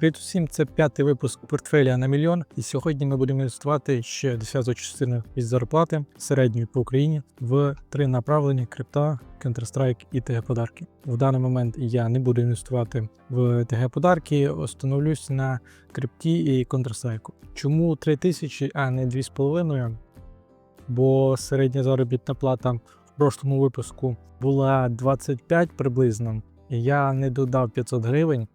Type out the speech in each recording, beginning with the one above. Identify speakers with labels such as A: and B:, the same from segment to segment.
A: Привіт усім, це п'ятий випуск портфеля на мільйон. І сьогодні ми будемо інвестувати ще 10 частину від зарплати середньої по Україні в три направлення: крипта, Counter-Strike і ТГ подарки. В даний момент я не буду інвестувати в ТГ подарки, остановлюсь на крипті і Counter-Strike. Чому 3 тисячі, а не 2,5? Бо середня заробітна плата в прошлому випуску була 25 приблизно. І я не додав 500 гривень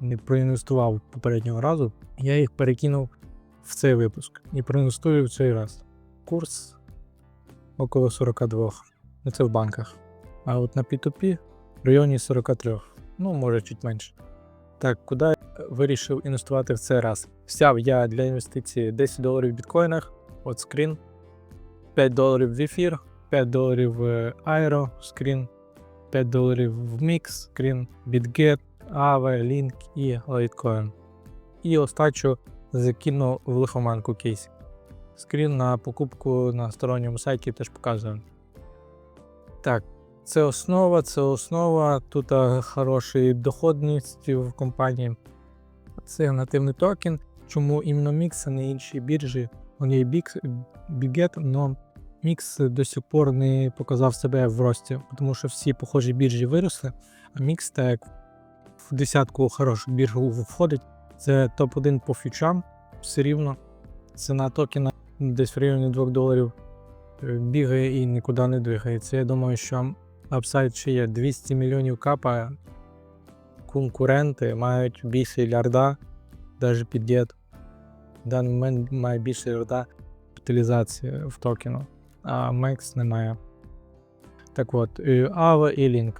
A: не проінвестував попереднього разу, я їх перекинув в цей випуск і проінвестую в цей раз. Курс около 42. Ну, Це в банках. А от на P2P в районі 43. Ну, може, чуть менше. Так, куди я вирішив інвестувати в цей раз? Взяв я для інвестиції 10 доларів в біткоїнах, от скрін, 5 доларів в ефір, 5 доларів в Aero, скрін, 5 доларів в Mix, скрін, BitGet, Aave, Link і Litecoin. І остачу закину в лихоманку кейс. Скрін на покупку на сторонньому сайті теж показую. Так, це основа, це основа. Тут а, хороша доходність в компанії. Це нативний токен. Чому іменно Mix, а не інші біржі? Вони є Biget, але Mix до сих пор не показав себе в рості, тому що всі похожі біржі виросли, а Mix так в десятку хороших бірж входить. Це топ-1 по фьючам. Все рівно. Ціна токена десь в районі 2 доларів е, бігає і нікуди не двигається. Я думаю, що апсайд ще є 200 мільйонів капа. Конкуренти мають більше лярда, навіть під дід. В даний момент має більше лярда капіталізації в токену, а Мекс немає. Так от, Ава і Link.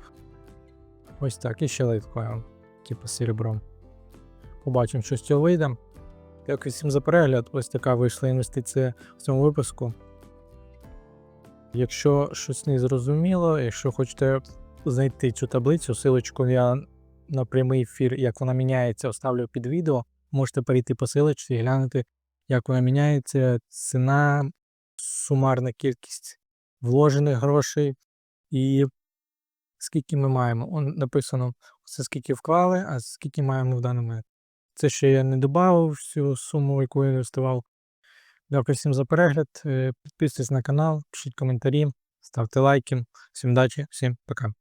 A: Ось так, і ще лайткоін, типу серебром. Побачимо, що з цього вийде. Дякую всім за перегляд. Ось така вийшла інвестиція в цьому випуску. Якщо щось не зрозуміло, якщо хочете знайти цю таблицю, силочку я на прямий ефір, як вона міняється, оставлю під відео. Можете перейти по силочці і глянути, як вона міняється, ціна, сумарна кількість вложених грошей і скільки ми маємо. Он написано це скільки вклали, а скільки маємо в даний момент. Це ще я не додав всю суму, яку я інвестував. Дякую всім за перегляд. Е, Підписуйтесь на канал, пишіть коментарі, ставте лайки. Всім удачі, всім пока.